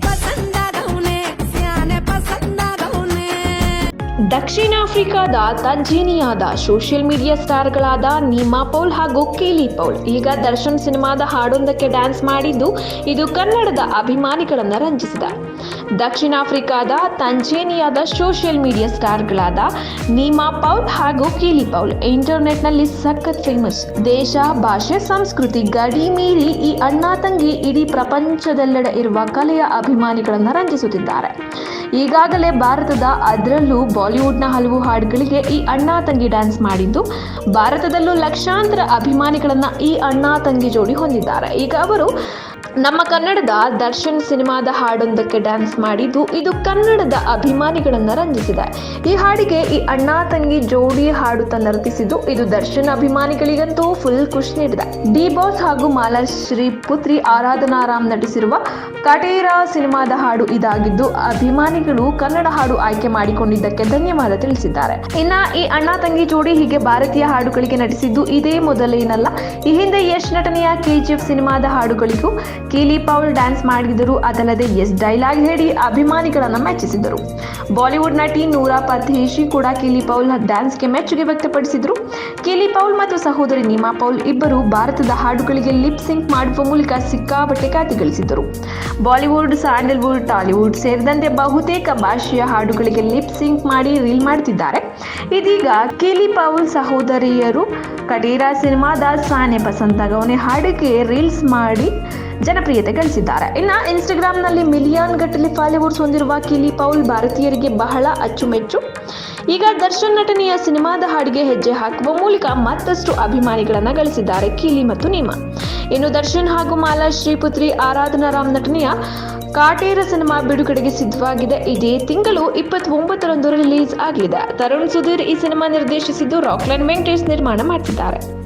不能 ದಕ್ಷಿಣ ಆಫ್ರಿಕಾದ ತಂಜೇನಿಯಾದ social media ಸ್ಟಾರ್ಗಳಾದ ನೀಮಾ ಪೌಲ್ ಹಾಗೂ ಕೇಲಿ ಪೌಲ್. ಈಗ ದರ್ಶನ್ ಸಿನಿಮಾದ ಹಾಡೊಂದಕ್ಕೆ ಡ್ಯಾನ್ಸ್ ಮಾಡಿದ್ದು ಇದು ಕನ್ನಡದ ಅಭಿಮಾನಿಗಳನ್ನು ರಂಜಿಸಿದೆ. ದಕ್ಷಿಣ ಆಫ್ರಿಕಾದ ತಂಜೇನಿಯಾದ ಸೋಷಿಯಲ್ ಮೀಡಿಯಾ ಸ್ಟಾರ್ಗಳಾದ ನೀಮಾ ಪೌಲ್ ಹಾಗೂ ಕೇಲಿ ಪೌಲ್. ಇಂಟರ್ನೆಟ್ನಲ್ಲಿ ಸಖತ್ ಫೇಮಸ್ ದೇಶ, ಭಾಷೆ, ಸಂಸ್ಕೃತಿ ಗಡಿ ಮೀರಿ ಈ ಅಣ್ಣ ತಂಗಿ ಇಡೀ ಪ್ರಪಂಚದೆಲ್ಲೆಡೆ ಇರುವ ಕಲೆಯ ಅಭಿಮಾನಿಗಳನ್ನು ರಂಜಿಸುತ್ತಿದ್ದಾರೆ. ಈಗಾಗಲೇ ಭಾರತದ ಅದರಲ್ಲೂ ಬಾಲಿವುಡ್ನ ಹಲವು ಹಾಡುಗಳಿಗೆ ಈ ಅಣ್ಣ ತಂಗಿ ಡ್ಯಾನ್ಸ್ ಮಾಡಿದ್ದು. ಭಾರತದಲ್ಲೂ ಲಕ್ಷಾಂತರ ಅಭಿಮಾನಿಗಳನ್ನು ಈ ಅಣ್ಣ ತಂಗಿ ಜೋಡಿ ಹೊಂದಿದ್ದಾರೆ. ಈಗ ಅವರು ನಮ್ಮ ಕನ್ನಡದ ದರ್ಶನ್ ಸಿನಿಮಾದ ಹಾಡೊಂದಕ್ಕೆ ಡ್ಯಾನ್ಸ್ ಮಾಡಿದ್ದು, ಇದು ಕನ್ನಡದ ಅಭಿಮಾನಿಗಳನ್ನ ರಂಜಿಸಿದೆ. ಈ ಹಾಡಿಗೆ ಈ ಅಣ್ಣ ತಂಗಿ ಜೋಡಿ ಹಾಡುತ್ತಾ ನರ್ತಿಸಿದ್ದು, ಇದು ದರ್ಶನ್ ಅಭಿಮಾನಿಗಳಿಗಂತೂ ಫುಲ್ ಖುಷಿ ನೀಡಿದೆ. ಡಿ ಬಾಸ್ ಹಾಗೂ ಮಾಲಾಶ್ರೀ ಪುತ್ರಿ ಆರಾಧನಾ ರಾಮ್ ನಟಿಸಿರುವ ಕಟೇರ ಸಿನಿಮಾದ ಹಾಡು ಇದಾಗಿದ್ದು, ಅಭಿಮಾನಿಗಳು ಕನ್ನಡ ಹಾಡು ಆಯ್ಕೆ ಮಾಡಿಕೊಂಡಿದ್ದಕ್ಕೆ ಧನ್ಯವಾದ ತಿಳಿಸಿದ್ದಾರೆ. ಇನ್ನ ಈ ಅಣ್ಣ ತಂಗಿ ಜೋಡಿ ಹೀಗೆ ಭಾರತೀಯ ಹಾಡುಗಳಿಗೆ ನಟಿಸಿದ್ದು, ಇದೇ ಮೊದಲೇನಲ್ಲ. ಈ ಹಿಂದೆ ಯಶ್ ನಟನೆಯ ಕೆಜಿಎಫ್ ಸಿನಿಮಾದ ಹಾಡುಗಳಿಗೂ ಕೀಲಿ ಪೌಲ್ ಡ್ಯಾನ್ಸ್ ಮಾಡಿದರು. ಅದಲ್ಲದೆ ಎಸ್ ಡೈಲಾಗ್ ಹೇಳಿ ಅಭಿಮಾನಿಗಳನ್ನು ಮೆಚ್ಚಿಸಿದರು. ಬಾಲಿವುಡ್ ನಟಿ ನೂರಾ ಪಥೇಶಿ ಕೂಡ ಕೀಲಿ ಪೌಲ್ ಡ್ಯಾನ್ಸ್ಗೆ ಮೆಚ್ಚುಗೆ ವ್ಯಕ್ತಪಡಿಸಿದರು. ಕೀಲಿ ಪೌಲ್ ಮತ್ತು ಸಹೋದರಿ ನಿಮಾ ಪೌಲ್ ಇಬ್ಬರು ಭಾರತದ ಹಾಡುಗಳಿಗೆ ಲಿಪ್ ಸಿಂಕ್ ಮಾಡುವ ಮೂಲಕ ಸಿಕ್ಕಾಪಟ್ಟೆ ಖ್ಯಾತಿ ಗಳಿಸಿದರು ಬಾಲಿವುಡ್, ಸ್ಯಾಂಡಲ್ವುಡ್, ಟಾಲಿವುಡ್ ಸೇರಿದಂತೆ ಬಹುತೇಕ ಭಾಷೆಯ ಹಾಡುಗಳಿಗೆ ಲಿಪ್ ಸಿಂಕ್ ಮಾಡಿ ರೀಲ್ ಮಾಡುತ್ತಿದ್ದಾರೆ ಇದೀಗ ಕೀಲಿ ಪೌಲ್ ಸಹೋದರಿಯರು ಕಡೀರಾ ಸಿನಿಮಾದ ಸಾನೆ ಪಸಂತಾಗವನೆ ಹಾಡಿಗೆ ರೀಲ್ಸ್ ಮಾಡಿ ಜನಪ್ರಿಯತೆ ಗಳಿಸಿದ್ದಾರೆ. ಇನ್ನು ಇನ್ಸ್ಟಾಗ್ರಾಮ್ನಲ್ಲಿ ಮಿಲಿಯನ್ ಗಟ್ಟಲೆ ಫಾಲೋವರ್ಸ್ ಹೊಂದಿರುವ ಕಿಲಿ ಪೌಲ್ ಭಾರತೀಯರಿಗೆ ಬಹಳ ಅಚ್ಚುಮೆಚ್ಚು. ಈಗ ದರ್ಶನ್ ನಟನೆಯ ಸಿನಿಮಾದ ಹಾಡಿಗೆ ಹೆಜ್ಜೆ ಹಾಕುವ ಮೂಲಕ ಮತ್ತಷ್ಟು ಅಭಿಮಾನಿಗಳನ್ನ ಗಳಿಸಿದ್ದಾರೆ ಕೀಲಿ ಮತ್ತು ನೀಮ. ಇನ್ನು ದರ್ಶನ್ ಹಾಗೂ ಮಾಲಾ ಶ್ರೀಪುತ್ರಿ ಆರಾಧನಾ ರಾಮ್ ನಟನೆಯ ಕಾಟೇರ ಸಿನಿಮಾ ಬಿಡುಗಡೆಗೆ ಸಿದ್ಧವಾಗಿದೆ. ಇದೇ ತಿಂಗಳು ಇಪ್ಪತ್ತೊಂಬತ್ತರಂದು ರಿಲೀಸ್ ಆಗಲಿದೆ. ತರುಣ್ ಸುಧೀರ್ ಈ ಸಿನಿಮಾ ನಿರ್ದೇಶಿಸಿದ್ದು ರಾಕ್ಲೈನ್ ವೆಂಕಟೇಶ್ ನಿರ್ಮಾಣ ಮಾಡ್ತಿದ್ದಾರೆ.